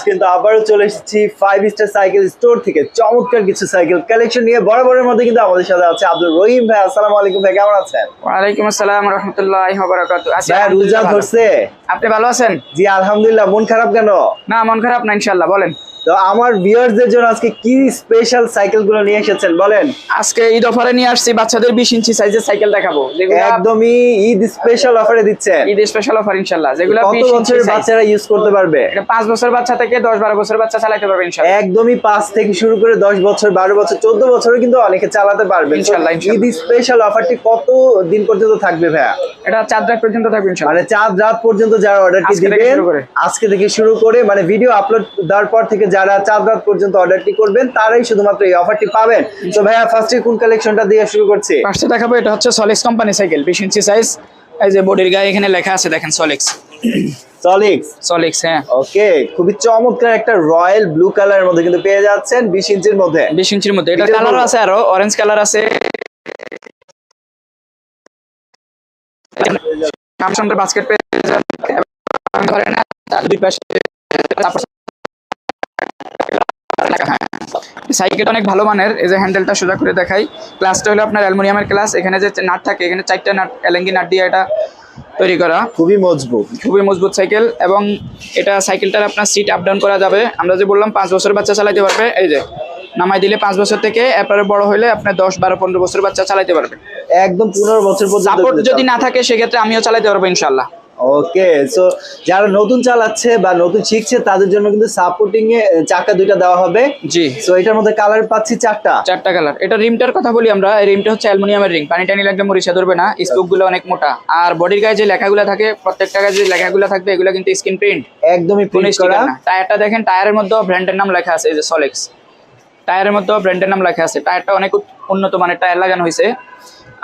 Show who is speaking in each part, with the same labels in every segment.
Speaker 1: আজ কিন্তু আবারও চলে এসেছি ফাইভ স্টার সাইকেল স্টোর থেকে। চমৎকার কিছু সাইকেল কালেকশন নিয়ে বরাবরের মধ্যে কিন্তু আমাদের সাথে আছে আব্দুল রহিম ভাই। আসসালামু আলাইকুম ভাই কেমন আছেন?
Speaker 2: ওয়ালাইকুম আসসালাম রহমতুল্লাহ বারাকাতু আছি
Speaker 1: ভাই রোজা ধরছে?
Speaker 2: আপনি ভালো আছেন?
Speaker 1: জি আলহামদুলিল্লাহ। মন খারাপ কেন?
Speaker 2: না মন খারাপ না ইনশাল্লাহ বলেন।
Speaker 1: তো আমার ভিউয়ারদের জন্য আজকে কি স্পেশাল সাইকেলগুলো নিয়ে এসেছেন বলেন?
Speaker 2: আজকে ঈদ অফারে নিয়ে আসছি বাচ্চাদের বিশ ইঞ্চি সাইজের সাইকেল দেখাবো যেগুলো
Speaker 1: একদমই ঈদ স্পেশাল অফারে দিচ্ছেন।
Speaker 2: ঈদ স্পেশাল অফার ইনশাল্লাহ যেগুলো
Speaker 1: কত বছরের বাচ্চারা ইউজ করতে পারবে?
Speaker 2: এটা পাঁচ বছর বাচ্চা থেকে দশ বারো বছর বাচ্চা চালাতে পারবে ইনশাল্লাহ
Speaker 1: একদমই পাঁচ থেকে শুরু করে দশ বছর বারো বছর চোদ্দ বছরও কিন্তু অনেকে চালাতে পারবে।
Speaker 2: ইনশাল্লাহ।
Speaker 1: ঈদ স্পেশাল অফারটি কত দিন পর্যন্ত থাকবে ভাইয়া?
Speaker 2: এটা চার রাত পর্যন্ত থাকবে ইনশাল্লাহ
Speaker 1: মানে চাঁদ রাত পর্যন্ত যারা অর্ডারটি দিবেন। আজকে থেকে শুরু করে মানে ভিডিও আপলোড দেওয়ার পর থেকে যারা চার রাত পর্যন্ত অর্ডারটি করবেন তারাই শুধুমাত্র এই অফারটি পাবেন। তো ভাইয়া ফার্স্টে কোন কালেকশনটা দিয়ে শুরু করছি?
Speaker 2: ফার্স্টে দেখাবো এটা হচ্ছে সলিক্স কোম্পানি সাইকেল বিশ ইঞ্চি সাইজ এই যে বডির গায়ে এখানে লেখা আছে দেখেন সলিক্স
Speaker 1: সলিক্স
Speaker 2: সলিক্স হ্যাঁ।
Speaker 1: ওকে খুবই চমৎকার একটা রয়্যাল ব্লু কালারের মধ্যে কিন্তু পেয়ে যাচ্ছেন বিশ ইঞ্চির মধ্যে।
Speaker 2: বিশ ইঞ্চির মধ্যে। এটা কালার আছে আরও অরেঞ্জ কালার আছে। স্যামসাংয়ের বাস্কেট পেয়ে এবং ধরেন দুই পাশে তারপর হ্যাঁ। সাইকেলটা অনেক ভালো মানের এই যে হ্যান্ডেলটা সোজা করে দেখাই। ক্লাসটা হলো আপনার অ্যালুমিনিয়ামের ক্লাস এখানে যে নাট থাকে এখানে চারটা নাট এলেঙ্গি নাট দিয়ে এটা তৈরি করা।
Speaker 1: খুবই মজবুত।
Speaker 2: খুবই মজবুত সাইকেল এবং এটা সাইকেলটার আপনার সিট আপ ডাউন করা যাবে। আমরা যে বললাম পাঁচ বছর বাচ্চা চালাইতে পারবে এই যে নামাই দিলে পাঁচ বছর থেকে এরপরে বড় হলে আপনার দশ বারো পনেরো বছর বাচ্চা চালাতে পারবে।
Speaker 1: একদম পনেরো বছর
Speaker 2: সাপোর্ট যদি না থাকে সেক্ষেত্রে আমিও চালাইতে পারব ইনশাল্লাহ
Speaker 1: ওকে সো যারা নতুন চালাচ্ছে বা নতুন শিখছে তাদের জন্য কিন্তু সাপোর্টিং এ চাকা দুইটা দেওয়া হবে।
Speaker 2: জি।
Speaker 1: সো এটার মধ্যে কালার পাচ্ছি চারটা।
Speaker 2: চারটা কালার এটা রিমটার কথা বলি আমরা। এই রিমটা হচ্ছে অ্যালুমিনিয়ামের রিং পানি টানি লাগলে মরিচা ধরবে না। স্কোপগুলো অনেক মোটা। আর বডির গায়ে যে লেখাগুলো থাকে প্রত্যেকটা গায়ে যে লেখাগুলো থাকবে এগুলো কিন্তু স্ক্রিন প্রিন্ট
Speaker 1: একদমই প্রিন্ট করা।
Speaker 2: টায়ারটা দেখেন টায়ারের মধ্যে ব্র্যান্ডের নাম লেখা আছে এই যে সলেক্স টায়ারের মধ্যে ব্র্যান্ডের নাম লেখা আছে। টায়ারটা অনেক উন্নত মানের টায়ার লাগানো হয়েছে।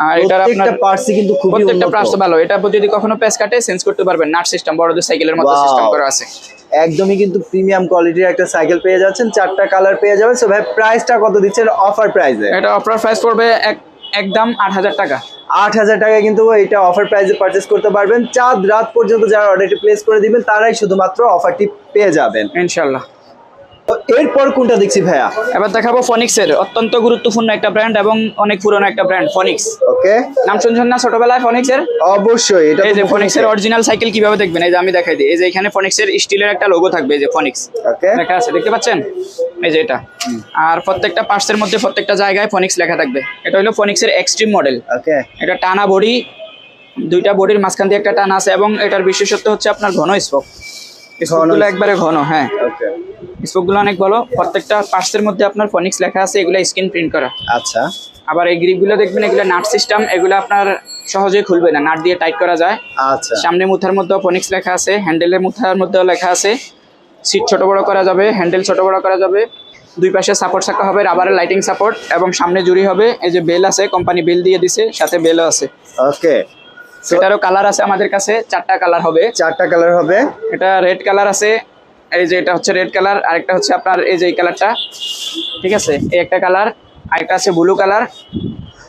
Speaker 2: আর এটার আপনার
Speaker 1: প্রত্যেকটা পার্টসই কিন্তু খুবই
Speaker 2: প্রত্যেকটা
Speaker 1: উন্নত।
Speaker 2: ভালো। এটা যদি কখনো প্যাচ কাটে চেঞ্জ করতে পারবেন। নাট সিস্টেম বড়দের সাইকেলের মতো সিস্টেম করা আছে।
Speaker 1: একদমই কিন্তু প্রিমিয়াম কোয়ালিটির একটা সাইকেল পেয়ে যাচ্ছেন। চারটা কালার পেয়ে যাবেন। সো ভাই প্রাইসটা কত দিচ্ছেন অফার প্রাইসে
Speaker 2: এটা অফার প্রাইস পড়বে এক একদম আট হাজার টাকা।
Speaker 1: আট হাজার টাকা কিন্তু এটা অফার প্রাইসে পারচেস করতে পারবেন। চাঁদ রাত পর্যন্ত যারা অর্ডারটি প্লেস করে দিবেন তারাই শুধুমাত্র অফারটি পেয়ে যাবেন।
Speaker 2: ইনশাল্লাহ।
Speaker 1: এরপর কোনটা দেখছি ভাইয়া?
Speaker 2: এবার দেখাবো ফনিক্সের অত্যন্ত গুরুত্বপূর্ণ একটা ব্র্যান্ড এবং অনেক পুরনো একটা ব্র্যান্ড ফনিক্স
Speaker 1: ওকে।
Speaker 2: নাম শুনছেন না ছোটবেলায় ফনিক্সের
Speaker 1: অবশ্যই এটা
Speaker 2: এই যে
Speaker 1: তো
Speaker 2: ফনিক্সের অরিজিনাল সাইকেল কীভাবে দেখবেন? এই যে আমি দেখাই দিই। এই যে এখানে ফনিক্সের স্টিলের একটা লোগো থাকবে এই যে ফনিক্স
Speaker 1: ওকে।
Speaker 2: লেখা আছে দেখতে পাচ্ছেন? এই যে এটা। আর প্রত্যেকটা পার্টসের মধ্যে প্রত্যেকটা জায়গায় ফনিক্স লেখা থাকবে। এটা হলো ফনিক্সের এক্সট্রিম মডেল
Speaker 1: ওকে।
Speaker 2: এটা টানা বডি দুইটা বডির মাঝখান দিয়ে একটা টানা আছে এবং এটার বিশেষত্ব হচ্ছে আপনার ঘন স্পোক। স্পোকগুলো একবারে ঘন হ্যাঁ।
Speaker 1: ওকে।
Speaker 2: স্পোকগুলো অনেক ভালো। প্রত্যেকটা পার্সের মধ্যে আপনার ফনিক্স লেখা আছে এগুলো স্ক্রিন প্রিন্ট করা।
Speaker 1: আচ্ছা।
Speaker 2: আবার এই গ্রিপগুলো দেখবেন এগুলো নাট সিস্টেম এগুলো আপনার সহজে খুলবে না নাট দিয়ে টাইট করা যায়।
Speaker 1: আচ্ছা।
Speaker 2: সামনে মুথার মধ্যেও ফনিক্স লেখা আছে হ্যান্ডেলের মুথার মধ্যেও লেখা আছে। সিট ছোট বড় করা যাবে হ্যান্ডেল ছোট বড় করা যাবে। দুই পাশে সাপোর্ট থাকা হবে রাবারের লাইটিং সাপোর্ট এবং সামনে জুড়ি হবে এই যে বেল আছে কোম্পানি বেল দিয়ে দিছে সাথে বেলও আছে।
Speaker 1: ওকে।
Speaker 2: সেটারও কালার আছে আমাদের কাছে চারটা কালার হবে।
Speaker 1: চারটা কালার হবে।
Speaker 2: এটা রেড কালার আছে এই যে এটা হচ্ছে রেড কালার আরেকটা হচ্ছে আপনার এই যে এই কালারটা ঠিক আছে? এই একটা কালার আরেকটা আছে ব্লু কালার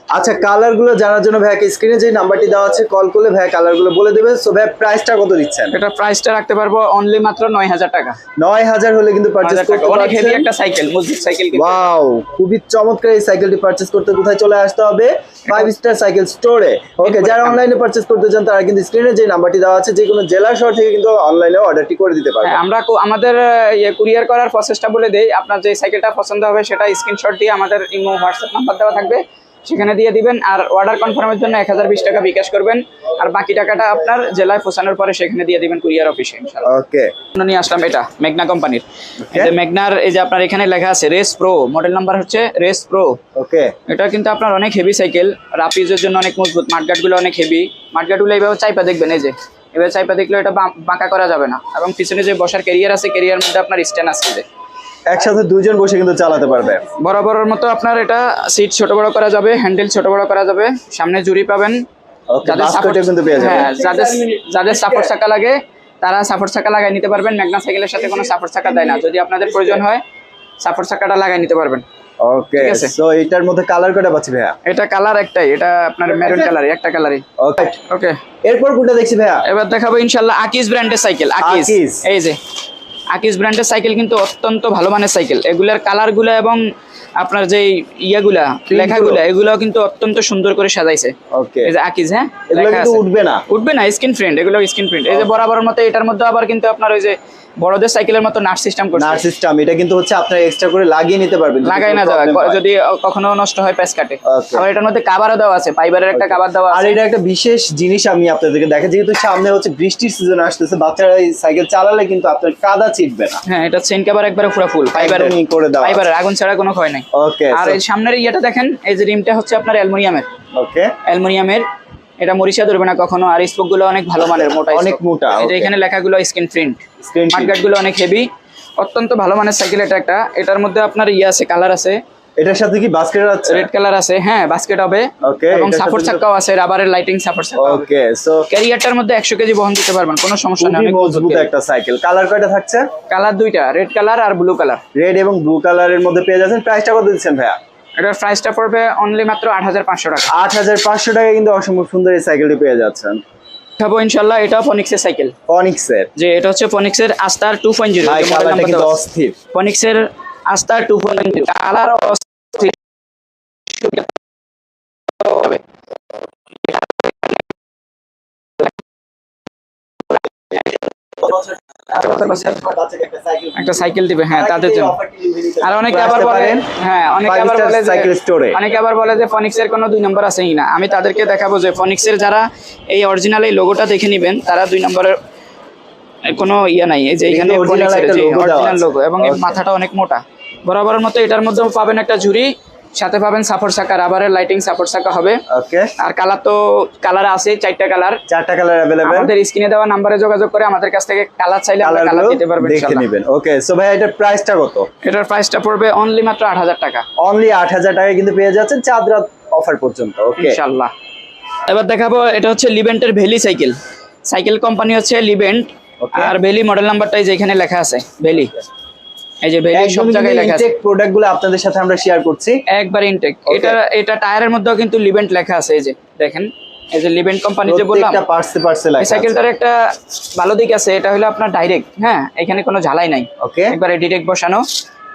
Speaker 1: আচ্ছা কালারগুলো জানার জন্য ভাইয়াকে স্ক্রিনে যে নাম্বারটি দেওয়া আছে কল করলে ভাইয়া কালারগুলো বলে দেবে। সো ভাই প্রাইসটা কত দিচ্ছেন?
Speaker 2: এটা প্রাইসটা রাখতে পারব অনলি মাত্র নয় হাজার টাকা।
Speaker 1: নয় হাজার হলে কিন্তু
Speaker 2: 9,000 টাকা।
Speaker 1: করতে
Speaker 2: অনেক হেভি একটা সাইকেল মজবুত সাইকেল।
Speaker 1: ওয়াও খুবই চমৎকার এই সাইকেলটি পারচেস করতে কোথায় চলে আসতে হবে? ফাইভ স্টার সাইকেল স্টোরে ওকে যারা অনলাইনে পারচেস করতে চান তারা কিন্তু স্ক্রিনে যে নাম্বারটি দেওয়া আছে যে কোনো জেলা শহর থেকে কিন্তু অনলাইনে অর্ডারটি করে দিতে পারবে
Speaker 2: হ্যাঁ, আমরা আমাদের আহ, ইয়ে কুরিয়ার করার প্রসেসটা বলে দেই। আপনার যে সাইকেলটা পছন্দ হবে সেটা স্ক্রিনশট দিয়ে আমাদের ইমো হোয়াটসঅ্যাপ নাম্বার দেওয়া থাকবে। সেখানে দিয়ে দিবেন আর অর্ডার কনফার্মের জন্য এক হাজার বিশ টাকা বিকাশ করবেন। আর বাকি টাকাটা আপনার জেলায় পৌঁছানোর পরে সেখানে দিয়ে দিবেন কুরিয়ার অফিসে
Speaker 1: ওকে।
Speaker 2: নিয়ে আসলাম এটা মেঘনা কোম্পানির। মেঘনার এই যে আপনার এখানে লেখা আছে রেস প্রো মডেল নাম্বার হচ্ছে রেস প্রো।
Speaker 1: ওকে।
Speaker 2: এটা কিন্তু আপনার অনেক হেভি সাইকেল রাফ ইউজের জন্য অনেক মজবুত মাঠগাটগুলো অনেক হেভি মাঠগাটগুলো এইভাবে চাইপা দেখবেন এই যে। এবার চাইপা দেখলে এটা বাঁকা করা যাবে না। এবং পিছনে যে বসার ক্যারিয়ার আছে ক্যারিয়ার মধ্যে আপনার স্ট্যান্ড যে।
Speaker 1: একসাথে দুইজন বসে কিন্তু চালাতে পারবে।
Speaker 2: বরাবরের মতো আপনার এটা সিট ছোট বড় করা যাবে হ্যান্ডেল ছোট বড় করা যাবে সামনে জুড়ি পাবেন। যাদের সাপোর্ট হ্যাঁ যাদের যাদের সাপোর্ট চাকা লাগে তারা সাপোর্ট চাকা লাগাই নিতে পারবেন। ম্যাগনা সাইকেলের সাথে কোনো সাপোর্ট চাকা দেয় না। যদি আপনাদের প্রয়োজন হয় সাপোর্ট চাকাটা লাগাই নিতে পারবেন।
Speaker 1: ওকে সো এটার মধ্যে কালার পাচ্ছি ভাইয়া?
Speaker 2: এটা কালার একটাই এটা আপনার মেরুন কালারই একটা কালারই
Speaker 1: ওকে
Speaker 2: ওকে
Speaker 1: এরপর কোনটা দেখছি ভাইয়া?
Speaker 2: এবার দেখাবো ইনশাল্লাহ আকিজ ব্র্যান্ডের সাইকেল আকিজ। এই যে। আকিস ব্র্যান্ডের সাইকেল কিন্তু অত্যন্ত ভালো মানের সাইকেল। এগুলার কালারগুলো এবং আপনার যে ইয়েগুলা লেখাগুলা এগুলো কিন্তু অত্যন্ত সুন্দর করে সাজাইছে।
Speaker 1: ওকে
Speaker 2: এই যে আকিজ হ্যাঁ?
Speaker 1: এগুলো কিন্তু উঠবে না।
Speaker 2: উঠবে না স্ক্রিন প্রিন্ট এগুলো স্ক্রিন প্রিন্ট। এই যে বরাবরের মতো এটার মধ্যে আবার কিন্তু আপনার ওই যে বড়দের সাইকেলের মতো নাট সিস্টেম করছে।
Speaker 1: নার সিস্টেম এটা কিন্তু হচ্ছে আপনার এক্সট্রা করে লাগিয়ে নিতে পারবেন
Speaker 2: লাগাই না
Speaker 1: হয়।
Speaker 2: যদি কখনো নষ্ট হয় প্যাচ কাটে. আবার এটার মধ্যে কাভারও দেওয়া আছে ফাইবারের একটা কাভার দেওয়া
Speaker 1: আর এটা একটা বিশেষ জিনিস আমি আপনাদেরকে দেখা যেহেতু সামনে হচ্ছে বৃষ্টির সিজন আসতেছে বাচ্চারা এই সাইকেল চালালে কিন্তু আপনার কাদা চিটবে না।
Speaker 2: হ্যাঁ এটা চেন কাভার একবারে পুরো ফুল
Speaker 1: একদমই করে দেওয়া
Speaker 2: ফাইবারের আগুন ছাড়া কোনো ক্ষয় নাই।
Speaker 1: ওকে
Speaker 2: আর এই সামনের ইয়েটা দেখেন এই যে রিমটা হচ্ছে আপনার অ্যালুমিনিয়ামের।
Speaker 1: ওকে
Speaker 2: অ্যালুমিনিয়ামের এটা মরিচা ধরবে না কখনো আর স্পোকগুলো অনেক ভালো মানের মোটা
Speaker 1: অনেক মোটা, okay.
Speaker 2: এখানে লেখাগুলো স্ক্রিন প্রিন্ট। মার্কেটগুলো অনেক হেভি অত্যন্ত ভালো মানের সাইকেল এটা একটা। এটার মধ্যে আপনার ইয়ে আছে কালার আছে।
Speaker 1: এটার সাথে কি বাস্কেট আছে?
Speaker 2: রেড কালার আছে হ্যাঁ বাস্কেট হবে।
Speaker 1: Okay,
Speaker 2: এবং সাপোর্ট
Speaker 1: সাথে
Speaker 2: চাক্কাও আছে রাবারের লাইটিং সাপোর্ট হবে।
Speaker 1: ওকে সো
Speaker 2: ক্যারিয়ারটার মধ্যে একশো কেজি বহন দিতে পারবেন কোনো সমস্যা নেই
Speaker 1: মজবুত একটা সাইকেল কালার কয়টা থাকছে?
Speaker 2: কালার দুইটা রেড কালার আর ব্লু কালার
Speaker 1: রেড এবং ব্লু কালারের মধ্যে পেয়ে যাচ্ছেন। প্রাইসটা কত দিচ্ছেন ভাইয়া?
Speaker 2: এটার প্রাইসটা পড়বে অনলি মাত্র আট হাজার পাঁচশো টাকা।
Speaker 1: আট হাজার পাঁচশো টাকা কিন্তু অসম্ভব সুন্দর এই সাইকেলটি পেয়ে যাচ্ছেন।
Speaker 2: খাব ইনশাল্লাহ এটা ফনিক্সের সাইকেল
Speaker 1: ফনিক্সের
Speaker 2: যে এটা হচ্ছে ফনিক্সের আস্তার টু পয়েন্ট জিরো
Speaker 1: অস্থির।
Speaker 2: ফনিক্সের আস্তার টু পয়েন্ট জিরো কালার অস্থির একটা সাইকেল দিবে হ্যাঁ তাদের জন্য। আর অনেকে আবার বলে হ্যাঁ অনেকে আবার বলে
Speaker 1: সাইকেল স্টোরে
Speaker 2: অনেকে আবার বলে যে ফনিক্সের কোনো দুই নম্বর আছেই না। আমি তাদেরকে দেখাবো যে ফনিক্সের যারা এই অরিজিনাল এই লোগোটা দেখে নেবেন তারা দুই নম্বরের কোনো ইয়ে নাই। যে এখানে অরিজিনাল লোগো এবং মাথাটা অনেক মোটা। বরাবরের মতো এটার মধ্যে পাবেন একটা ঝুড়ি। সাথে পাবেন সাপোর্ট চাকা রাবারের লাইটিং সাপোর্ট চাকা হবে।
Speaker 1: ওকে
Speaker 2: আর কালার তো কালার আছে চারটা কালার
Speaker 1: চারটা কালার অ্যাভেলেবেল
Speaker 2: আমাদের স্ক্রিনে দেওয়া নাম্বারে যোগাযোগ করে আমাদের কাছ থেকে কালার চাইলে আমরা কালার দিতে পারব
Speaker 1: দেখে নেবেন। ওকে সো ভাই এটার প্রাইসটা কত?
Speaker 2: এটার প্রাইসটা পড়বে অনলি মাত্র আট হাজার টাকা।
Speaker 1: অনলি আট হাজার টাকায় কিন্তু পেয়ে যাচ্ছেন চাঁদ রাত অফার পর্যন্ত ওকে
Speaker 2: ইনশাআল্লাহ এবার দেখাবো এটা হচ্ছে লিভেন্টের ভ্যালি সাইকেল সাইকেল কোম্পানি হচ্ছে লিভেন্ট. আর ভ্যালি মডেল নাম্বারটাই যেখানে লেখা আছে ভ্যালি এই যে ভ্যালি সব জায়গায় লেখা আছে।
Speaker 1: ইনটেক প্রোডাক্টগুলো আপনাদের সাথে আমরা শেয়ার করছি।
Speaker 2: একবার ইনটেক এটা এটা টায়ারের মধ্যেও কিন্তু লিভেন্ট লেখা আছে এই যে দেখেন। এই যে লিভেন্ট কোম্পানি যে বললাম
Speaker 1: প্রত্যেকটা পার্সে পার্সে লেখা
Speaker 2: সাইকেলটার একটা ভালো দিক আছে এটা হলো আপনার ডাইরেক্ট হ্যাঁ এখানে কোনো ঝালাই নাই।
Speaker 1: ওকে
Speaker 2: একবার ডিরেক্ট বসানো।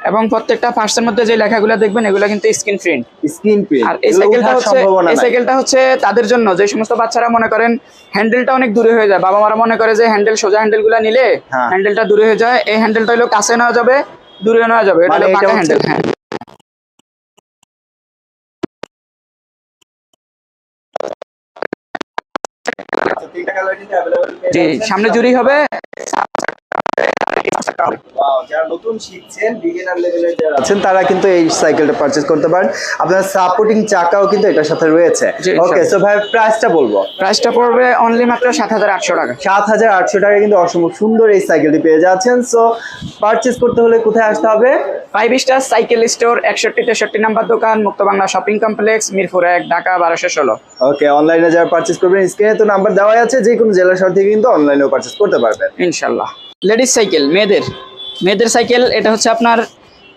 Speaker 2: এবং প্রত্যেকটা পার্টসের মধ্যে যে লেখাগুলো দেখবেন এগুলো কিন্তু স্ক্রিন প্রিন্ট
Speaker 1: স্ক্রিন প্রিন্ট
Speaker 2: আর এই সাইকেলটা হচ্ছে এই সাইকেলটা হচ্ছে তাদের জন্য। যে সমস্ত বাচ্চারা মনে করেন হ্যান্ডেলটা অনেক দূরে হয়ে যায়। বাবা মারা মনে করে যে হ্যান্ডেল সোজা হ্যান্ডেলগুলা নিলে
Speaker 1: হ্যাঁ।
Speaker 2: হ্যান্ডেলটা দূরে হয়ে যায়। এই হ্যান্ডেলটা হলো কাছে নেওয়া যাবে দূরে নেওয়া যাবে। এটা
Speaker 1: মানে
Speaker 2: হলো
Speaker 1: হচ্ছে-
Speaker 2: হ্যান্ডেল হ্যাঁ। জি সামনে জুড়ি হবে।
Speaker 1: যারা নতুন শিখছেন বিগিনার লেভেলের যারা আছেন তারা কিন্তু এই সাইকেলটা পারচেজ করতে পারেন। আপনার সাপোর্টিং চাকাও কিন্তু এটার সাথে রয়েছে। ওকে সো ভাই প্রাইসটা বলব।
Speaker 2: প্রাইসটা পড়বে অনলি মাত্র সাত হাজার আটশো টাকা।
Speaker 1: সাত হাজার আটশো টাকা কিন্তু অসম্ভব সুন্দর এই সাইকেলটি পেয়ে যাচ্ছেন। সো পারচেজ করতে হলে কোথায় আসতে হবে?
Speaker 2: ফাইভ স্টার সাইকেল স্টোর একষট্টি তেষট্টি নাম্বার দোকান মুক্ত বাংলা শপিং কমপ্লেক্স মিরপুর এক ঢাকা বারোশো ষোলো।
Speaker 1: ওকে অনলাইনে যারা পারচেজ করবেন স্ক্রিনে তো নাম্বার দেওয়া আছে যে কোনো জেলা শহর থেকে কিন্তু অনলাইনেও পারচেজ করতে পারবেন।
Speaker 2: ইনশাল্লাহ। লেডিস সাইকেল মেয়েদের। মেয়েদের সাইকেল এটা হচ্ছে আপনার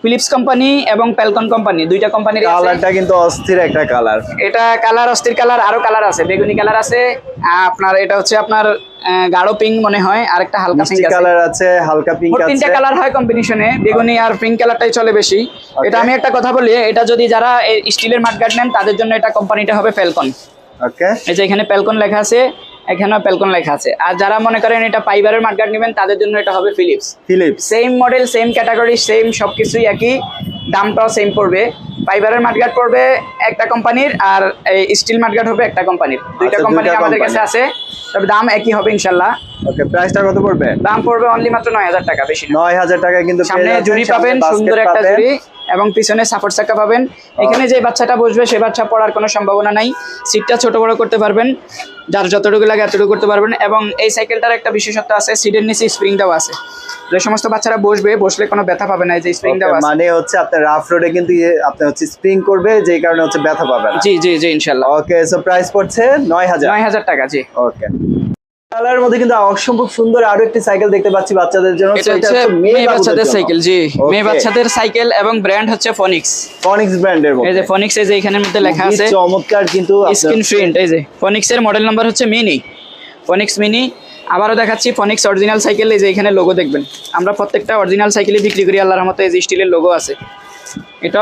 Speaker 2: ফিলিপস কোম্পানি এবং প্যালকন কোম্পানি দুইটা কোম্পানির
Speaker 1: কালারটা কিন্তু অস্থির একটা কালার।
Speaker 2: এটা কালার অস্থির কালার আরও কালার আছে বেগুনি কালার আছে। আপনার এটা হচ্ছে আপনার গাঢ় পিঙ্ক মনে হয় আর একটা হালকা পিঙ্ক
Speaker 1: কালার আছে হালকা পিঙ্ক
Speaker 2: মোট তিনটা কালার হয় কম্বিনেশনে বেগুনি আর পিঙ্ক কালারটাই চলে বেশি। এটা আমি একটা কথা বলি এটা যদি যারা স্টিলের মাঠগার্ড নেন তাদের জন্য এটা কোম্পানিটা হবে ফ্যালকন
Speaker 1: ওকে
Speaker 2: এই যে এখানে প্যালকন লেখা আছে এখানেও প্যালকন লেখা আছে। আর যারা মনে করেন এটা ফাইবারের মাঠগার্ড নেবেন তাদের জন্য এটা হবে Philips
Speaker 1: Philips
Speaker 2: same model same category same সব কিছুই একই দামটাও সেম পড়বে। ফাইবারের মাঠগার্ড পড়বে একটা কোম্পানির আর এই স্টিল মাঠগার্ড হবে একটা কোম্পানির। দুইটা
Speaker 1: আচ্ছা,
Speaker 2: কোম্পানি আমাদের কাছে আছে তবে দাম একই হবে ইনশাল্লাহ।
Speaker 1: ওকে প্রাইসটা কত পড়বে?
Speaker 2: দাম পড়বে অনলি মাত্র নয় হাজার টাকা বেশি না।
Speaker 1: নয় হাজার টাকা কিন্তু
Speaker 2: সামনে
Speaker 1: সামনে
Speaker 2: পাবেন সুন্দর একটা। জুড়ি এবং পিছনে সাপোর্ট চাকা পাবেন। এখানে যে বাচ্চাটা বসবে সে বাচ্চা পড়ার কোনো সম্ভাবনা নাই। সিটটা ছোট বড় করতে পারবেন। যার যতটুকু লাগে এতটুকু করতে পারবেন। এবং এই সাইকেলটার একটা বিশেষত্ব আছে সিডের নিচে স্প্রিং দেওয়া আছে। যে সমস্ত বাচ্চারা বসবে বসলে কোনো ব্যথা পাবে না এই যে স্প্রিং দেওয়া আছে।
Speaker 1: মানে হচ্ছে আপনার রাফ রোডে কিন্তু ইয়ে আপনি হচ্ছে স্প্রিং করবে যেই কারণে হচ্ছে ব্যথা পাবে না।
Speaker 2: জি জি জি ইনশাল্লাহ।
Speaker 1: ওকে সো প্রাইস পড়ছে নয় হাজার।
Speaker 2: নয় হাজার টাকা জি।
Speaker 1: ওকে কালারের মধ্যে কিন্তু অসম্ভব সুন্দর আরও একটি সাইকেল দেখতে পাচ্ছি বাচ্চাদের জন্য।
Speaker 2: এটা হচ্ছে মেয়ে বাচ্চাদের সাইকেল জি। মেয়ে. বাচ্চাদের সাইকেল এবং ব্র্যান্ড হচ্ছে ফনিক্স
Speaker 1: ফনিক্স ব্র্যান্ডের
Speaker 2: এই যে ফনিক্স এই যে এখানের মধ্যে লেখা আছে।
Speaker 1: চমৎকার কিন্তু
Speaker 2: স্ক্রিন প্রিন্ট এই যে। ফনিক্সের মডেল নাম্বার হচ্ছে মিনি ফনিক্স মিনি আবারও দেখাচ্ছি ফনিক্স অরিজিনাল সাইকেল এই যে এখানে লোগো দেখবেন। আমরা প্রত্যেকটা অরিজিনাল সাইকেলই বিক্রি করি আল্লাহর মতো এই যে স্টিলের লোগো আছে। এটা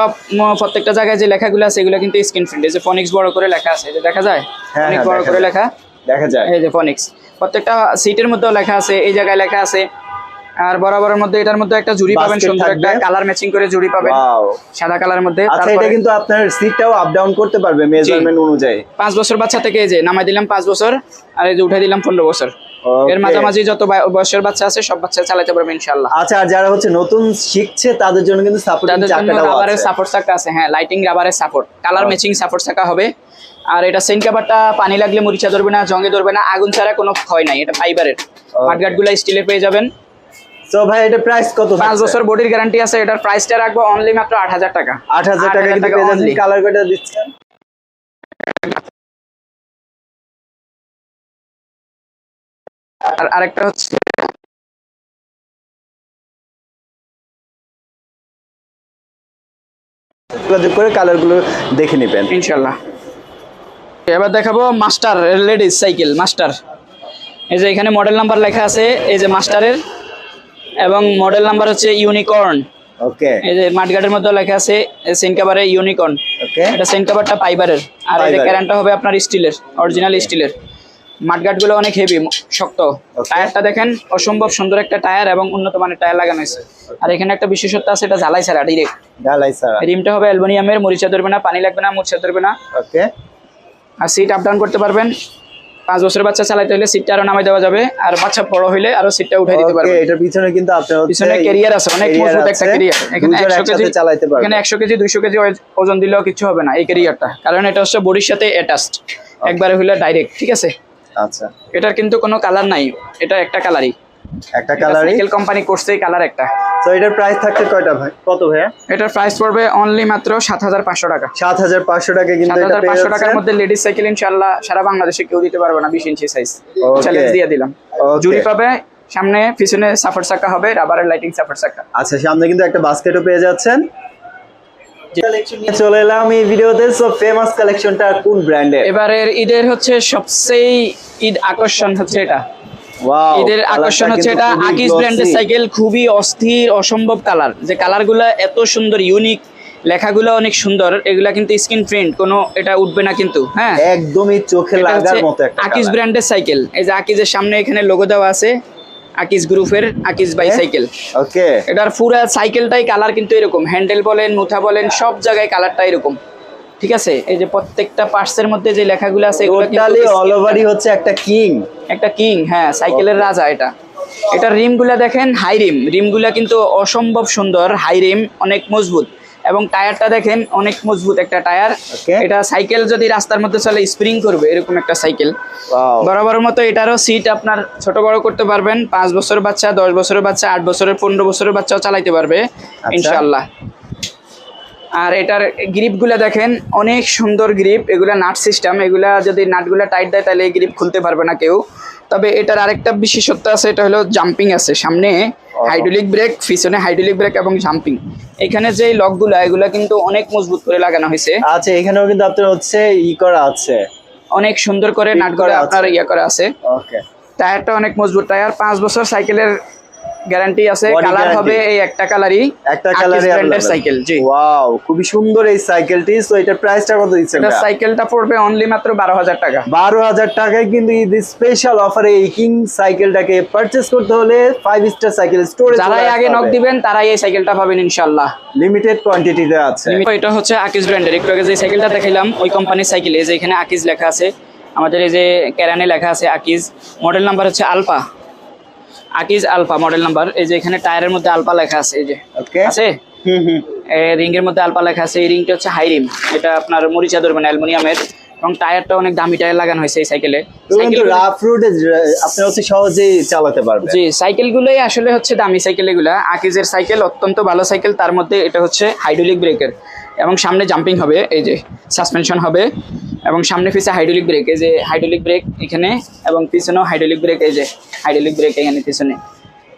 Speaker 2: প্রত্যেকটা জায়গায় যে লেখাগুলো আছে এগুলো কিন্তু স্ক্রিন প্রিন্ট এই যে ফনিক্স বড় করে লেখা আছে। এই যে দেখা যায়?
Speaker 1: হ্যাঁ,
Speaker 2: অনেক
Speaker 1: হ্যাঁ,
Speaker 2: বড় করে লেখা?
Speaker 1: দেখা যায়।
Speaker 2: এই যে ফনিক্স প্রত্যেকটা সিটের মধ্যেও লেখা আছে এই জায়গায় লেখা আছে। আর বরাবরের মধ্যে এটার মধ্যে একটা জুড়ি পাবেন সুন্দর একটা কালার ম্যাচিং করে জুড়ি পাবেন। সাদা কালার মধ্যে।
Speaker 1: আচ্ছা এটা কিন্তু আপনার সিটটাও আপ ডাউন করতে পারবে মেজারমেন্ট অনুযায়ী।
Speaker 2: পাঁচ বছর বাচ্চা থেকে এই যে নামাই দিলাম পাঁচ বছর আর এই যে উঠাই দিলাম পনেরো বছর। এর মাঝামাঝি যত বয়সের বাচ্চা আছে সব বাচ্চা চালাতে পারবে ইনশাল্লাহ
Speaker 1: আচ্ছা আর যারা হচ্ছে নতুন শিখছে তাদের জন্য কিন্তু সাপোর্টিং
Speaker 2: রাবারের সাপোর্ট চাকা আছে হ্যাঁ লাইটিং রাবারের সাপোর্ট কালার। ম্যাচিং সাপোর্ট চাকা হবে। আর এটা সেন্ট কাভারটা পানি লাগলে মরিচা ধরবে না জঙ্গে ধরবে না আগুন ছাড়া কোনো ক্ষয় নাই এটা ফাইবারের মাঠগাটগুলা স্টিলের পেয়ে যাবেন।
Speaker 1: তো ভাই এটা প্রাইস কত
Speaker 2: পাঁচ বছর বডির গ্যারান্টি আছে এটার প্রাইসটা রাখব অনলি মাত্র আট হাজার টাকা।
Speaker 1: আট হাজার টাকা কিন্তু কালার কোডটা দিচ্ছেন।
Speaker 2: আর আরেকটা হচ্ছে
Speaker 1: যোগাযোগ করে দেখে নেবেন।
Speaker 2: ইনশাল্লাহ। এবার দেখাবো মাস্টার লেডিস সাইকেল মাস্টার। এই যে এখানে মডেল নাম্বার লেখা আছে এই যে মাস্টারের। এবং মডেল নাম্বার হচ্ছে ইউনিকর্ন
Speaker 1: ওকে।
Speaker 2: এই যে মধ্যে লেখা আছে কাভারে ইউনিকর্ন
Speaker 1: ওকে।
Speaker 2: এটা সেন্ট কাভারটা ফাইবারের আর এই যে
Speaker 1: Fiber-এর।
Speaker 2: হবে আপনার স্টিলের অরিজিনাল স্টিলের মাঠগাটগুলো অনেক হেভি শক্ত। টায়ারটা দেখেন অসম্ভব সুন্দর একটা টায়ার এবং উন্নত মানের টায়ার লাগানো হয়েছে। আর এখানে একটা বিশেষত্ব আছে এটা ঝালাই ছাড়া ডিরেক্ট
Speaker 1: ঢালাই স্যার
Speaker 2: রিমটা হবে অ্যালুমিনিয়ামের মরিচা ধরবে না পানি লাগবে না মরিচা ধরবে না।
Speaker 1: ওকে
Speaker 2: আর সিট আপ ডাউন করতে পারবেন। পাঁচ বছরের বাচ্চা চালাতে হলে সিটটা আরও নামাই দেওয়া যাবে আর বাচ্চা বড় হইলে আরও সিটটা উঠাই দিতে
Speaker 1: ওকে
Speaker 2: পারবেন।
Speaker 1: এটার পিছনে কিন্তু আপনার
Speaker 2: পিছনে ক্যারিয়ার আছে অনেক মজবুত একটা ক্যারিয়ার এখানে
Speaker 1: দুজন
Speaker 2: একশো
Speaker 1: একসাথে
Speaker 2: কেজি
Speaker 1: চালাতে পারবে
Speaker 2: এখানে একশো কেজি দুইশো কেজি ওজন দিলেও কিছু হবে না এই ক্যারিয়ারটা কারণ এটা হচ্ছে বডির সাথে অ্যাটাচড একবারে হইলে ডাইরেক্ট ঠিক আছে?
Speaker 1: আচ্ছা।
Speaker 2: এটার কিন্তু কোনো কালার নাই। এটা একটা কালারই
Speaker 1: একটা কালারই
Speaker 2: সাইকেল কোম্পানি করছে কালার একটা।
Speaker 1: তো এটার প্রাইস থাকছে কয়টা ভাই? কত ভাইয়া?
Speaker 2: এটার প্রাইস পড়বে অনলি মাত্র সাত হাজার পাঁচশো টাকা।
Speaker 1: সাত হাজার পাঁচশো টাকা কিন্তু এটা
Speaker 2: হাজার
Speaker 1: পেয়ে
Speaker 2: পাঁচশো টাকার মধ্যে লেডিস সাইকেল ইনশাল্লাহ সারা বাংলাদেশে কেউ দিতে পারবে না বিশ ইঞ্চি সাইজ চ্যালেঞ্জ দিয়ে দিলাম. জুড়ি পাবে সামনে পিছনে সাফার চাকা হবে রাবারের লাইটিং সাফার চাকা
Speaker 1: আচ্ছা সামনে কিন্তু একটা বাস্কেটও পেয়ে যাচ্ছেন। চলে এলাম এই ভিডিওতে। সো ফেমাস কালেকশনটা কোন ব্র্যান্ডের
Speaker 2: এবারের ঈদের হচ্ছে সবচেয়ে ঈদ আকর্ষণ হচ্ছে এটা। ঈদের আকর্ষণ হচ্ছে এটা। আকিস ব্র্যান্ডের সাইকেল খুবই অস্থির অসম্ভব কালার যে কালারগুলো এত সুন্দর ইউনিক লেখাগুলো অনেক সুন্দর এগুলা কিন্তু স্ক্রিন প্রিন্ট কোনো এটা উঠবে না কিন্তু হ্যাঁ?
Speaker 1: একদমই চোখে লাগার মতো একটা
Speaker 2: আকিস ব্র্যান্ডের সাইকেল এই যে আকিজের সামনে এখানে লোগো দেওয়া আছে। আকিস গ্রুপের আকিস
Speaker 1: হ্যাঁ।
Speaker 2: বাইসাইকেল
Speaker 1: ওকে
Speaker 2: এটার পুরো সাইকেলটাই কালার কিন্তু এরকম। হ্যান্ডেল বলেন মুথা বলেন সব জায়গায় কালারটা এরকম। ঠিক আছে? এই যে প্রত্যেকটা পার্টসের মধ্যে যে লেখাগুলো আছে
Speaker 1: টোটালি অল ওভারই হচ্ছে একটা কিং
Speaker 2: একটা কিং হ্যাঁ সাইকেলের রাজা এটা। এটা রিমগুলা দেখেন হাই রিম রিমগুলা কিন্তু অসম্ভব সুন্দর হাই রিম অনেক মজবুত। এবং টায়ারটা দেখেন অনেক মজবুত একটা টায়ার। এটা সাইকেল যদি রাস্তার মধ্যে চলে স্প্রিং করবে এরকম একটা সাইকেল। বরাবর মতো এটারও সিট আপনার ছোট বড় করতে পারবেন। পাঁচ বছরের বাচ্চা দশ বছরের বাচ্চা আট বছরের পনেরো বছরের বাচ্চাও চালাইতে পারবে ইনশাল্লাহ আর এটার গ্রিপগুলো দেখেন অনেক সুন্দর গ্রিপ এগুলা নাট সিস্টেম এগুলা যদি নাটগুলা টাইট দেয় তাহলে এই গ্রিপ খুলতে পারবে না কেউ। তবে এটার আরেকটা বিশেষত্ব আছে এটা হলো জাম্পিং আছে। সামনে হাইড্রোলিক ব্রেক পিছনে হাইড্রোলিক ব্রেক এবং জাম্পিং এখানে যে লকগুলা এগুলা কিন্তু অনেক মজবুত করে লাগানো হয়েছে।
Speaker 1: আচ্ছা এখানেও কিন্তু আপনার হচ্ছে ই করা আছে।
Speaker 2: অনেক সুন্দর করে নাট
Speaker 1: করা
Speaker 2: আপনার ইয়ে করা আছে।
Speaker 1: ওকে।
Speaker 2: টায়ারটা অনেক মজবুত। টায়ার পাঁচ বছর সাইকেলের গ্যারান্টি আছে কালার হবে এই একটা কালারই
Speaker 1: একটা কালারে
Speaker 2: ব্র্যান্ডের সাইকেল জি।
Speaker 1: ওয়াও খুবই সুন্দর এই সাইকেলটি সো এটার প্রাইসটা কত দিচ্ছেন
Speaker 2: এটা সাইকেলটা পড়বে অনলি মাত্র বারো হাজার টাকা।
Speaker 1: বারো হাজার টাকায় কিন্তু ঈদ স্পেশাল অফারে এই কিং সাইকেলটাকে পারচেস করতে হলে ফাইভ স্টার সাইকেল স্টোরে
Speaker 2: যারাই আগে নক দিবেন তারাই এই সাইকেলটা পাবেন ইনশাল্লাহ।
Speaker 1: লিমিটেড কোয়ান্টিটিতে আছে।
Speaker 2: এটা হচ্ছে আকিজ ব্র্যান্ডের একটু আগে যে সাইকেলটা দেখাইলাম ওই কোম্পানির সাইকেল এই যে এখানে আকিজ লেখা আছে। আমাদের এই যে ক্যারানে লেখা আছে আকিজ মডেল নাম্বার হচ্ছে alpha Akij alpha model number এই যে এখানে টায়ারের মধ্যে আলফা লেখা আছে এই যে।
Speaker 1: ওকে
Speaker 2: আছে?
Speaker 1: হুম হুম।
Speaker 2: রিং এর মধ্যে আলপা লেখা আছে এই রিংটা হচ্ছে হাই রিম এটা আপনার মরিচা ধরবেন অ্যালুমিনিয়ামের এবং টায়ারটা অনেক দামি টায়ার লাগানো হয়েছে এই সাইকেলে সাইকেল
Speaker 1: রাফ রোডে আপনি হচ্ছে সহজেই চালাতে পারবেন।
Speaker 2: জি সাইকেলগুলোই আসলে হচ্ছে দামি সাইকেল এগুলা। আকিজের সাইকেল অত্যন্ত ভালো সাইকেল তার মধ্যে এটা হচ্ছে হাইড্রোলিক ব্রেকের এবং সামনে জাম্পিং হবে এই যে সাসপেনশন হবে এবং সামনে পিছে হাইড্রোলিক ব্রেক এই যে হাইড্রোলিক ব্রেক এখানে এবং পিছনেও হাইড্রোলিক ব্রেক এই যে হাইড্রোলিক ব্রেক এখানে পিছনে।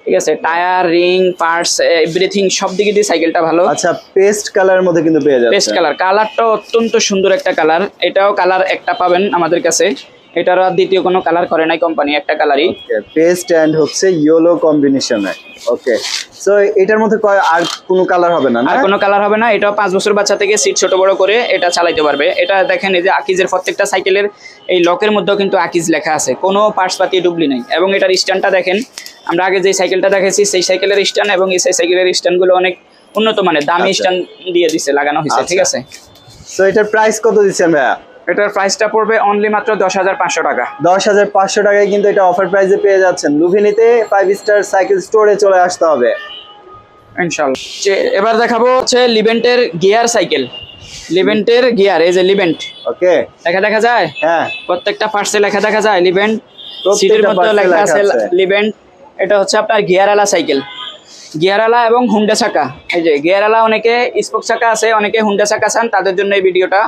Speaker 2: ঠিক আছে? টায়ার রিং পার্টস এভরিথিং সব দিকে দিয়ে সাইকেলটা ভালো।
Speaker 1: আচ্ছা পেস্ট কালার মধ্যে কিন্তু পেয়ে
Speaker 2: পেস্ট কালার কালারটা অত্যন্ত সুন্দর একটা কালার এটাও কালার একটা পাবেন আমাদের কাছে। এটার আর দ্বিতীয় কোনো কালার করে নাই কোম্পানি একটা কালারই
Speaker 1: পেস্ট এন্ড হচ্ছে ইয়েলো কম্বিনেশনে ওকে সো এটার মধ্যে কয় আর কোনো কালার হবে না
Speaker 2: আর কোনো কালার হবে না এটা পাঁচ বছর বাচ্চা থেকে সিট ছোট বড় করে এটা চালাইতে পারবে। এটা দেখেন এই যে আকিজের প্রত্যেকটা সাইকেলের এই লকের মধ্যেও কিন্তু আকিজ লেখা আছে। কোনো পার্টস পাতি ডুবলি নাই। এবং এটার স্ট্যান্ডটা দেখেন আমরা আগে যে সাইকেলটা দেখেছি সেই সাইকেলের স্ট্যান্ড এবং এই সাইকেলের স্ট্যান্ডগুলো অনেক উন্নত মানের দামি
Speaker 1: আচ্ছা।
Speaker 2: স্ট্যান্ড দিয়ে দিছে লাগানো হয়েছে ঠিক
Speaker 1: আচ্ছা।
Speaker 2: আছে?
Speaker 1: সো এটার প্রাইস কত দিচ্ছেন ভাইয়া?
Speaker 2: এটার প্রাইসটা পড়বে অনলি মাত্র দশ হাজার পাঁচশো টাকা।
Speaker 1: দশ হাজার পাঁচশো টাকায় কিন্তু এটা অফার প্রাইসে পেয়ে যাচ্ছেন। লুভিনিতে ফাইভ স্টার সাইকেল স্টোরে চলে আসতে হবে।
Speaker 2: ইনশাল্লাহ এবার দেখাবো হচ্ছে লিভেন্টের গিয়ার সাইকেল লিভেন্টের গিয়ার এই যে লিভেন্ট
Speaker 1: ওকে
Speaker 2: লেখা দেখা যায়?
Speaker 1: হ্যাঁ।
Speaker 2: প্রত্যেকটা পার্টসে লেখা দেখা যায়? লিভেন্ট সিটের মধ্যে লেখা আছে। লিভেন্ট এটা হচ্ছে আপনার গিয়ারওয়ালা সাইকেল গিয়ারওয়ালা এবং হুন্ডা চাকা এই যে গিয়ারওয়ালা অনেকে স্পোক চাকা আছে অনেকে হুন্ডা চাকা চান তাদের জন্য এই ভিডিওটা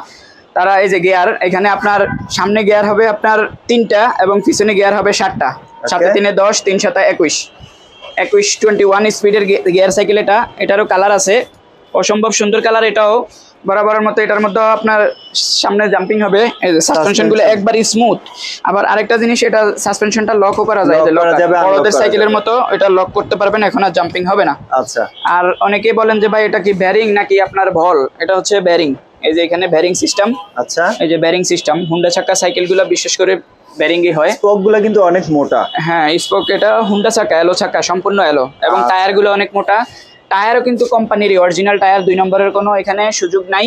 Speaker 2: তারা এই যে গিয়ার এখানে আপনার সামনে গিয়ার হবে আপনার তিনটা এবং পিছনে গিয়ার হবে সাতটা। সাথে তিনে দশ তিন সাথে একুশ। একুশ টোয়েন্টি ওয়ান স্পিডের গিয়ার সাইকেল এটা। এটারও কালার আছে। অসম্ভব সুন্দর কালার এটাও। বরাবরের মতো এটার মধ্যে আপনার সামনে জাম্পিং হবে। এই যে
Speaker 1: সাসপেনশনগুলো
Speaker 2: একবারই স্মুথ আবার আরেকটা জিনিস এটা সাসপেনশনটা লকও করা যায়। যে বড়দের সাইকেলের মতো এটা লক করতে পারবেন এখন আর জাম্পিং হবে না।
Speaker 1: আচ্ছা।
Speaker 2: আর অনেকেই বলেন যে ভাই এটা কি ব্যারিং নাকি আপনার ভল এটা হচ্ছে ব্যারিং এই যে এখানে ব্যারিং সিস্টেম
Speaker 1: আচ্ছা।
Speaker 2: এই যে ব্যারিং সিস্টেম হুন্ডা চাকা সাইকেলগুলো বিশেষ করে ব্যারিংই হয়।
Speaker 1: স্পোকগুলো কিন্তু অনেক মোটা।
Speaker 2: হ্যাঁ স্পোক এটা হুন্ডা চাকা এলো চাকা সম্পূর্ণ এলো এবং
Speaker 1: আচ্ছা।
Speaker 2: টায়ারগুলো অনেক মোটা। টায়ারও কিন্তু কোম্পানির অরিজিনাল টায়ার দুই নম্বরের কোনো এখানে সুযোগ নাই।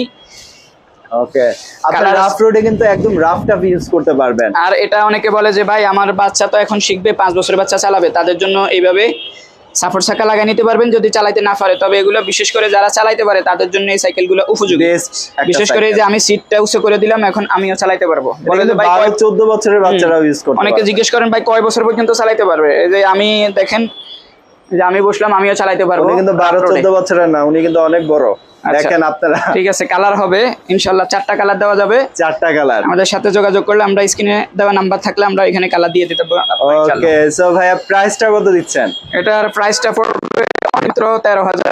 Speaker 1: ওকে আপনার রাফ রোডে কিন্তু একদম রাফ টাফ ইউজ করতে পারবেন।
Speaker 2: আর এটা অনেকে বলে যে ভাই আমার বাচ্চা তো এখন শিখবে পাঁচ বছরের বাচ্চা চালাবে। তাদের জন্য এইভাবে সাপোর্ট চাকা লাগিয়ে নিতে পারবেন যদি চালাইতে না পারে। তবে এগুলো বিশেষ করে যারা চালাইতে পারে তাদের জন্য এই সাইকেলগুলো উপযোগী। বিশেষ করে এই যে আমি সিটটা উঁচু করে দিলাম এখন আমিও চালাইতে পারব। বলে যে ভাই
Speaker 1: বারো
Speaker 2: কয়-
Speaker 1: চোদ্দ বছরের বাচ্চারা ইউজ করে
Speaker 2: অনেকে জিজ্ঞেস করেন ভাই কয় বছর পর্যন্ত চালাইতে পারবে? এই যে আমি দেখেন যে আমি বসলাম আমিও চালাইতে পারব।
Speaker 1: উনি কিন্তু বারো। চোদ্দ বছরের না উনি কিন্তু অনেক বড়।
Speaker 2: আচ্ছা।
Speaker 1: দেখেন আপনারা।
Speaker 2: ঠিক আছে কালার হবে। ইনশাল্লাহ চারটা কালার দেওয়া যাবে।
Speaker 1: চারটা কালার।
Speaker 2: আমাদের সাথে যোগাযোগ করলে আমরা স্ক্রিনে দেওয়া নাম্বার থাকলে আমরা এখানে কালার দিয়ে দিতে পারব।
Speaker 1: ওকে সো ভাইয়া প্রাইসটা কত দিচ্ছেন?
Speaker 2: এটার প্রাইসটা পড়বে মাত্র তেরো হাজার।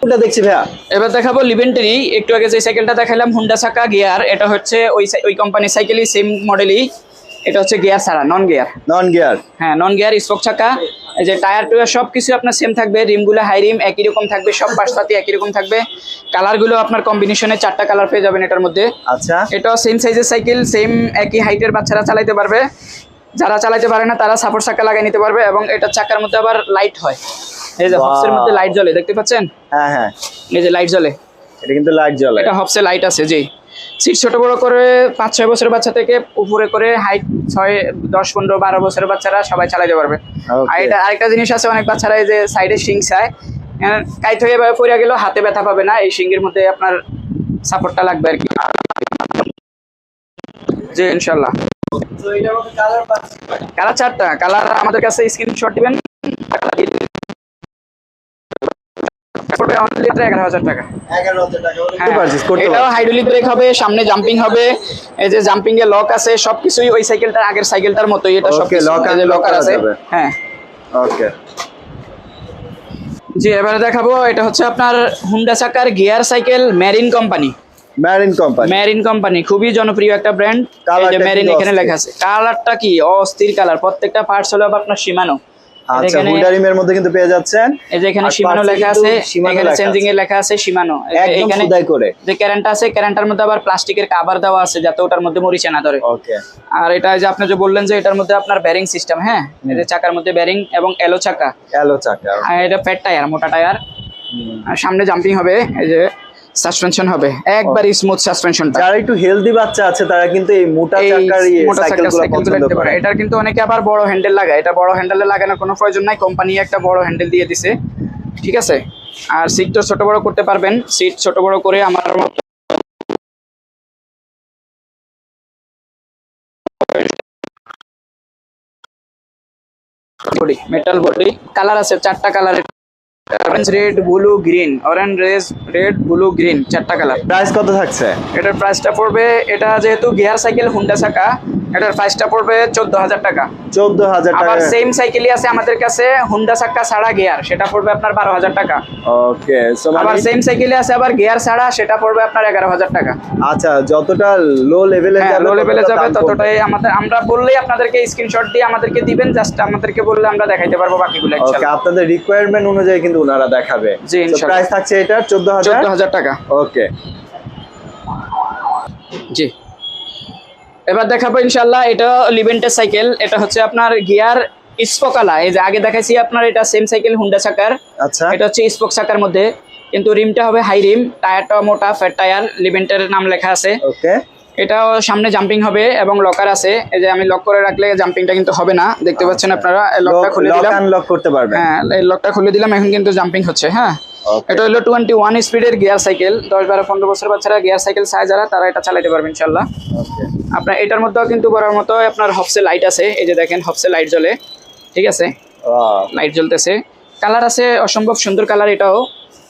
Speaker 1: কোনটা দেখছি ভাইয়া?
Speaker 2: এবার দেখাবো লিভেন্টারি একটু আগে যে সাইকেলটা দেখালাম হুন্ডা গিয়ার এটা হচ্ছে ওই ওই কোম্পানির সাইকেলই সেম মডেলই এটা হচ্ছে গিয়ার ছাড়া নন গিয়ার
Speaker 1: নন গিয়ার
Speaker 2: হ্যাঁ নন গিয়ার চাকা এই যে টায়ার টুয়ার সব কিছু আপনার সেম থাকবে রিমগুলো হাই রিম একই রকম থাকবে সব পাশপাতি একই রকম থাকবে। কালারগুলো আপনার কম্বিনেশনে চারটা কালার পেয়ে যাবেন এটার মধ্যে।
Speaker 1: আচ্ছা।
Speaker 2: এটাও সেম সাইজের সাইকেল সেম একই হাইটের বাচ্চারা চালাতে পারবে। যারা চালাতে পারে না তারা সাপোর্ট চাকা লাগিয়ে নিতে পারবে এবং এটা চাকার মধ্যে আবার লাইট হয়। এই যে. হবসের মধ্যে লাইট জ্বলে দেখতে পাচ্ছেন?
Speaker 1: হ্যাঁ হ্যাঁ।
Speaker 2: এই যে লাইট জ্বলে।
Speaker 1: এটা কিন্তু লাইট জ্বলে।
Speaker 2: এটা হবসে লাইট আছে জি। সিট ছোট বড় করে পাঁচ ছয় বছরের বাচ্চা থেকে উপরে করে হাইট ছয় দশ পনেরো বারো বছরের বাচ্চারা সবাই চালাতে পারবে। আর এটা আরেকটা জিনিস আছে অনেক বাচ্চারা এই যে সাইডে শিং চায়। কাইট হয়ে এভাবে পড়ে গেলেও হাতে ব্যথা পাবে না এই শিংয়ের মধ্যে আপনার সাপোর্টটা লাগবে আর কি। জি ইনশাল্লাহ কালার চারটা কালার আমাদের কাছে স্ক্রিনশট দিবেন। হ্যাঁ, সামনে জাম্পিং হবে। এই যে জাম্পিং এ লক আছে সবকিছুই ওই সাইকেলটার আগের সাইকেলটার মতোই এটা সব লকার আছে। হ্যাঁ।
Speaker 1: ওকে
Speaker 2: জি এবারে দেখাবো এটা হচ্ছে আপনার হুন্ডা চাকার gear cycle Marine company
Speaker 1: Marine company
Speaker 2: Marine company খুবই জনপ্রিয় একটা ব্র্যান্ড এই যে মেরিন এখানে লেখা আছে। কালারটা কি? অস্থির কালার প্রত্যেকটা পার্টস হলো আপনার সীমানো
Speaker 1: আচ্ছা
Speaker 2: এখানে
Speaker 1: হুন্ডারিমের মধ্যে কিন্তু পেয়ে যাচ্ছেন।
Speaker 2: এই যে এখানে সীমানো লেখা আছে। এখানে চেঞ্জিং। এ লেখা আছে সীমানো এখানে
Speaker 1: খোদাই করে।
Speaker 2: যে ক্যারেন্টা আছে ক্যারেন্টার মধ্যে আবার প্লাস্টিকের কাভার দেওয়া আছে যাতে ওটার মধ্যে মরিচে না ধরে।
Speaker 1: ওকে
Speaker 2: আর এটা যে আপনি যে বললেন যে এটার মধ্যে আপনার ব্যারিং সিস্টেম হ্যাঁ? এই যে চাকার মধ্যে ব্যারিং এবং এলো চাকা।
Speaker 1: এলো চাকা।
Speaker 2: আর এটা ফ্যাট টায়ার মোটা টায়ার সামনে জাম্পিং হবে এই যে সাসপেনশন হবে। একবারই স্মুথ সাসপেনশনটা
Speaker 1: যারা একটু হেলদি বাচ্চা আছে তারা কিন্তু এই মোটা
Speaker 2: এই
Speaker 1: চাকার
Speaker 2: মোটা চাকার
Speaker 1: সাইকেলগুলো পছন্দ
Speaker 2: পারে
Speaker 1: করে।
Speaker 2: এটার কিন্তু অনেকে আবার বড় হ্যান্ডেল লাগায়। এটা বড় হ্যান্ডেলে লাগানোর কোনো প্রয়োজন নাই। কোম্পানি একটা বড় হ্যান্ডেল দিয়ে দিছে। ঠিক আছে? আর সিট তো ছোট বড় করতে পারবেন। সিট ছোট বড় করে আমার মতো বডি মেটাল বডি কালার আছে চারটা কালারের orange red blue green orange red red blue green চারটা কালার
Speaker 1: প্রাইস কত থাকছে?
Speaker 2: এটার প্রাইসটা পড়বে এটা যেহেতু গিয়ার সাইকেল হুন্ডা চাকা এটার প্রাইসটা পড়বে চোদ্দ হাজার টাকা।
Speaker 1: চোদ্দ হাজার
Speaker 2: আবার
Speaker 1: টাকা।
Speaker 2: সেম সাইকেলই আছে আমাদের কাছে হুন্ডা চাকা ছাড়া গিয়ার সেটা পড়বে আপনার বারো হাজার টাকা
Speaker 1: ওকে সো
Speaker 2: আবার সেম সাইকেলে আছে আবার গিয়ার ছাড়া সেটা পড়বে আপনার এগারো হাজার টাকা।
Speaker 1: আচ্ছা যতটা লো লেভেলে
Speaker 2: হ্যাঁ
Speaker 1: যাবে
Speaker 2: লো লেভেলে যাবে ততটাই আমাদের আমরা বললেই আপনাদেরকে স্ক্রিনশট দিয়ে আমাদেরকে দিবেন জাস্ট আমাদেরকে বললে আমরা দেখাইতে পারব বাকিগুলো
Speaker 1: ওকে আপনাদের রিকোয়ারমেন্ট অনুযায়ী কিন্তু ওনারা দেখাবে।
Speaker 2: জি, ইনশাল্লাহ।
Speaker 1: প্রাইস থাকছে এটা চোদ্দ হাজার
Speaker 2: চোদ্দ হাজার টাকা।
Speaker 1: ওকে
Speaker 2: জি। এবার দেখাবো ইনশাল্লাহ এটা লিভেন্টের সাইকেল এটা হচ্ছে আপনার গিয়ার স্পোকালা এই যে আগে দেখাইছি আপনার এটা সেম সাইকেল হুন্ডা চাকার।
Speaker 1: আচ্ছা।
Speaker 2: এটা হচ্ছে স্পোক চাকার মধ্যে। কিন্তু রিমটা হবে হাই রিম টায়ারটা মোটা ফ্যাট টায়ার লিভেন্টের নাম লেখা আছে।
Speaker 1: ওকে।
Speaker 2: এটাও সামনে জাম্পিং হবে এবং লকার আছে। এই যে আমি লক করে রাখলে জাম্পিংটা কিন্তু হবে না। দেখতে পাচ্ছেন আপনারা লকটা খুলে
Speaker 1: লক
Speaker 2: দিলাম।
Speaker 1: আনলক করতে পারবেন।
Speaker 2: হ্যাঁ এই লকটা খুলে দিলাম এখন কিন্তু জাম্পিং হচ্ছে হ্যাঁ. এটা হলো টোয়েন্টি ওয়ান স্পিডের গিয়ার সাইকেল দশ বারো পনেরো বছর বাচ্চারা গিয়ার সাইকেল চায় যারা তারা এটা চালাতে পারবে ইনশাল্লাহ আপনার এটার মধ্যেও কিন্তু বড়ার মতো আপনার হপসে লাইট আছে এই যে দেখেন হপসে লাইট জ্বলে ঠিক আছে? লাইট জ্বলতেছে। কালার আছে অসম্ভব সুন্দর কালার এটাও।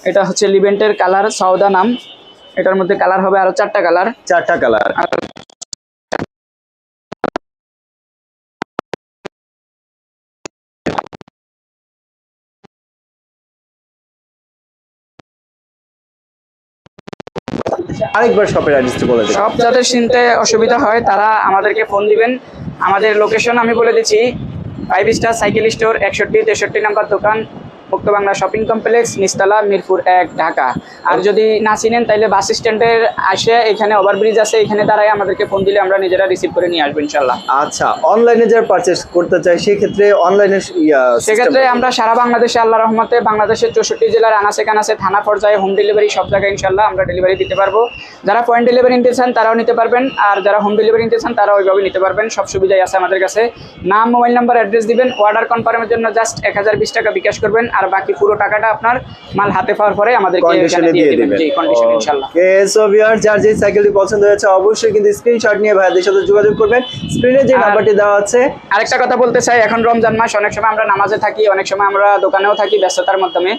Speaker 2: এটা হচ্ছে লিভেন্টের কালার সাউদা নাম। এটার মধ্যে কালার হবে আরও চারটা কালার
Speaker 1: চারটা কালার আরেকবার শপের অ্যাড্রেসটি বলে দিন।
Speaker 2: সব যাদের চিনতে অসুবিধা হয়, তারা আমাদেরকে ফোন দিবেন। আমাদের লোকেশন আমি বলে দিচ্ছি ফাইভ স্টার সাইকেল স্টোর একষট্টি, তেষট্টি নাম্বার দোকান মুক্ত বাংলা শপিং কমপ্লেক্স নিস্তালা মিরপুর এক ঢাকা। আর যদি না চিনেন তাহলে বাস স্ট্যান্ডের আসে এখানে ওভারব্রিজ আছে এখানে দাঁড়ায় আমাদেরকে ফোন দিলে আমরা নিজেরা রিসিভ করে নিয়ে আসব ইনশাল্লাহ
Speaker 1: আচ্ছা অনলাইনে যারা পারচেস করতে চায় সেক্ষেত্রে অনলাইনে
Speaker 2: সেক্ষেত্রে আমরা সারা বাংলাদেশে আল্লাহ রহমতে বাংলাদেশের চৌষট্টি জেলার আনাসে কানাসে থানা পর্যায়ে হোম ডেলিভারি সব জায়গায় ইনশাল্লাহ আমরা ডেলিভারি দিতে পারব। যারা পয়েন্ট ডেলিভারি নিতে চান তারাও নিতে পারবেন। আর যারা হোম ডেলিভারি নিতে চান তারাও ওইভাবে নিতে পারবেন। সব সুবিধাই আছে আমাদের কাছে। নাম মোবাইল নাম্বার অ্যাড্রেস দিবেন। অর্ডার কনফার্মের জন্য জাস্ট এক হাজার বিশ টাকা বিকাশ করবেন। আর বাকি পুরো টাকাটা আপনার মাল হাতে পাওয়ার পরে আমাদেরকে এখানে
Speaker 1: কন্ডিশনে
Speaker 2: দিয়ে দিবেন। জি কন্ডিশন ইনশাল্লাহ।
Speaker 1: ওকে সো ভিউয়ার যার যে সাইকেলটি পছন্দ হয়েছে অবশ্যই কিন্তু স্ক্রিনশট নিয়ে ভাইদের সাথে যোগাযোগ করবেন। স্ক্রিনে যে নাম্বারটি দেওয়া আছে
Speaker 2: আরেকটা কথা বলতে চাই এখন রমজান মাস অনেক সময় আমরা নামাজে থাকি অনেক সময় আমরা দোকানেও থাকি ব্যস্ততার মাধ্যমে।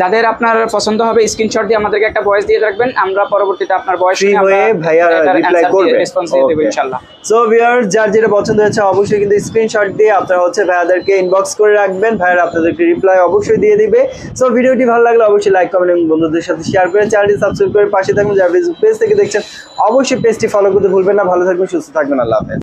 Speaker 2: যাদের আপনার পছন্দ হবে স্ক্রিনশট দিয়ে আমাদেরকে একটা ভয়েস দিয়ে রাখবেন আমরা পরবর্তীতে আপনার ভয়েস
Speaker 1: হয়ে ভাইয়া রিপ্লাই করবে।
Speaker 2: রেসপন্স দিয়ে দেবো ইনশাল্লাহ।
Speaker 1: সো ভিউয়ার যার যেটা পছন্দ হয়েছে অবশ্যই কিন্তু স্ক্রিনশট দিয়ে আপনারা হচ্ছে ভাইয়াদেরকে ইনবক্স করে রাখবেন। ভাইয়ারা আপনাদেরকে রিপ্লাই অবশ্যই দিয়ে দিবে। সো ভিডিওটি ভালো লাগলে অবশ্যই লাইক কমেন্ট এবং বন্ধুদের সাথে শেয়ার করে চ্যানেলটি সাবস্ক্রাইব করে পাশে থাকবেন যারা ফেসবুক পেজ থেকে দেখছেন, অবশ্যই পেজটি ফলো করতে ভুলবেন না। ভালো থাকবেন, সুস্থ থাকবেন। আল্লাহ হাফেজ।